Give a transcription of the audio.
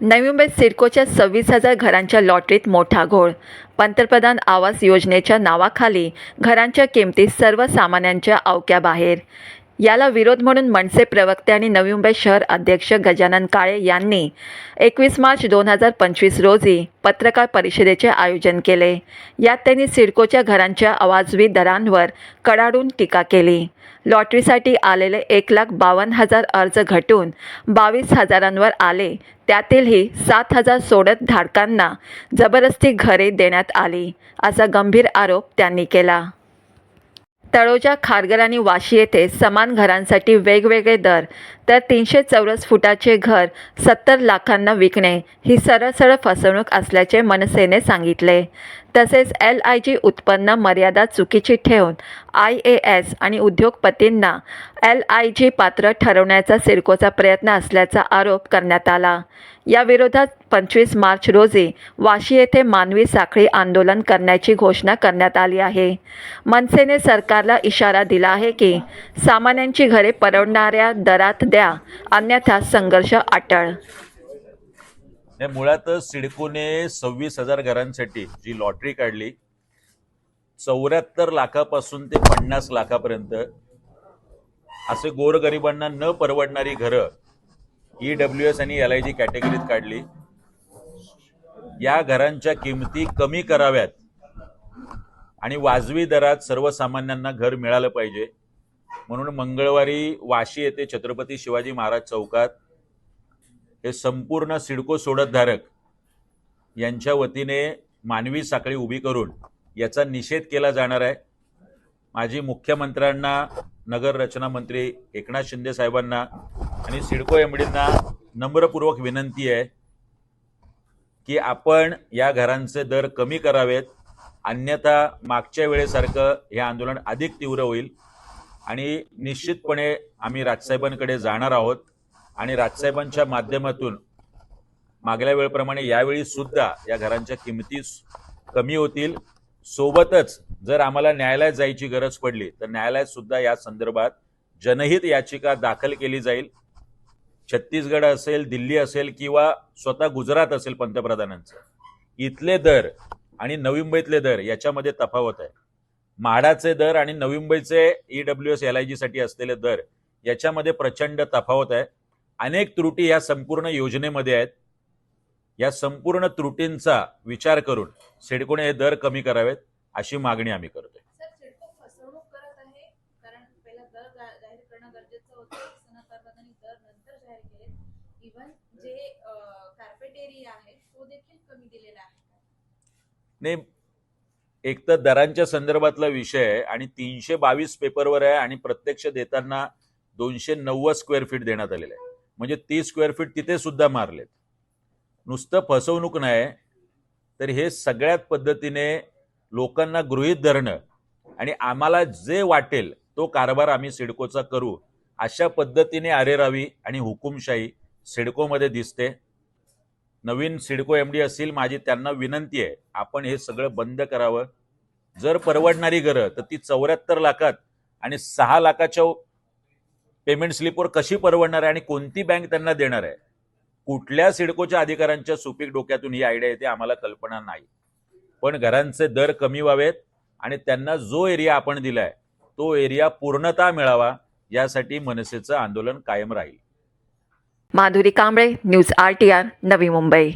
नवी मुंबईत सिडकोच्या सव्वीस हजार घरांच्या लॉटरीत मोठा घोळ. पंतप्रधान आवास योजनेच्या नावाखाली घरांच्या किमती सर्वसामान्यांच्या आवक्याबाहेर याला विरोध म्हणून मनसे प्रवक्ते आणि नवी मुंबई शहर अध्यक्ष गजानन काळे यांनी एकवीस मार्च दोन हजार पंचवीस रोजी पत्रकार परिषदेचे आयोजन केले. यात त्यांनी सिडकोच्या घरांच्या अवाजवी दरांवर कडाडून टीका केली. लॉटरीसाठी आलेले एक लाख बावन्न हजार अर्ज घटून बावीस हजारांवर आले त्यातीलही सात हजार सोडत धाडकांना जबरदस्ती घरे देण्यात आली असा गंभीर आरोप त्यांनी केला. तळोजा खारघर आणि वाशी येथे समान घरांसाठी वेगवेगळे दर तर तीनशे चौरस फुटाचे घर सत्तर लाखांना विकणे ही सरळ सरळ फसवणूक असल्याचे मनसेने सांगितले. तसेच एल आय जी उत्पन्न मर्यादा चुकीची ठेवून आय ए एस आणि उद्योगपतींना एल आय जी पात्र ठरवण्याचा सिडकोचा प्रयत्न असल्याचा आरोप करण्यात आला. याविरोधात पंचवीस मार्च रोजी वाशी येथे मानवी साखळी आंदोलन करण्याची घोषणा करण्यात आली आहे. मनसेने सरकारला इशारा दिला आहे की सामान्यांची घरे परवडणाऱ्या दरात द्या अन्यथा संघर्ष अटळ. मुळातच सिडकोने सव्वीस हजार घरांसाठी जी लॉटरी काढली चौऱ्याहत्तर लाखापासून ते पन्नास लाखापर्यंत असे गोरगरिबांना न परवडणारी घरं ई डब्ल्यू एस आणि एल आय जी कॅटेगरीत काढली. या घरांच्या किमती कमी कराव्यात आणि वाजवी दरात सर्वसामान्यांना घर मिळालं पाहिजे. म्हणून मंगळवारी वाशी येथे छत्रपती शिवाजी महाराज चौकात हे संपूर्ण सिडको सोडतधारक यांच्या वतीने मानवी साखळी उभी करून याचा निषेध केला जाणार आहे. माजी मुख्यमंत्र्यांना नगर रचना मंत्री एकनाथ शिंदे साहेबांना आणि सिडको एमडींना नम्रपूर्वक विनंती आहे की आपण या घरांचे दर कमी करावेत. अन्यथा मागच्या वेळेसारखं हे आंदोलन अधिक तीव्र होईल. आणि निश्चितपणे आम्ही राजसाहेबांकडे जाणार आहोत. आणि राजसाहेबांच्या माध्यमातून मागल्या वेळेप्रमाणे यावेळी सुद्धा या घरांच्या किमती कमी होतील. सोबतच जर आम्हाला न्यायालयात जायची गरज पडली तर न्यायालयात सुद्धा या संदर्भात जनहित याचिका दाखल केली जाईल. छत्तीसगड असेल दिल्ली असेल किंवा स्वतः गुजरात असेल पंतप्रधानांचं. इथले दर आणि नवी मुंबईतले दर याच्यामध्ये तफावत आहे. म्हाडाचे दर आणि नवी मुंबईचे E W S L I जीसाठी असलेले दर याच्यामध्ये प्रचंड तफावत आहे. अनेक त्रुटी या संपूर्ण योजनेमध्ये आहेत. या संपूर्ण त्रुटींचा विचार करून सिडकोने हे दर कमी करावेत अशी मागणी आम्ही करतोय. नाही एक तर दरांच्या संदर्भातला विषय आहे आणि तीनशे बावीस पेपरवर आहे आणि प्रत्यक्ष देताना दोनशे नव्वद स्क्वेअर फीट देण्यात आलेलं आहे. म्हणजे तीस स्क्वेअर फीट तिथे सुद्धा मारलेत. नुसतं फसवणूक नाही तर हे सगळ्यात पद्धतीने लोकांना गृहीत धरणं आणि आम्हाला जे वाटेल तो कारभार आम्ही सिडकोचा करू अशा पद्धतीने अरेरावी आणि हुकुमशाही सिडकोमध्ये दिसते. नवीन सिडको एम डी असतील माझी त्यांना विनंती आहे आपण हे सगळं बंद करावं. जर परवडणारी घरं तर ती चौऱ्याहत्तर लाखात आणि सहा लाखाच्या पेमेंट स्लिपवर कशी परवडणार आहे आणि कोणती बँक त्यांना देणार आहे? कुठल्या सिडकोच्या अधिकाऱ्यांच्या सुपीक डोक्यातून ही आयडिया येते आम्हाला कल्पना नाही. पण घरांचे दर कमी व्हावेत आणि त्यांना जो एरिया आपण दिलाय तो एरिया पूर्णता मिळावा यासाठी मनसेचं आंदोलन कायम राहील. Madhuri Kamble news R T R Navi Mumbai.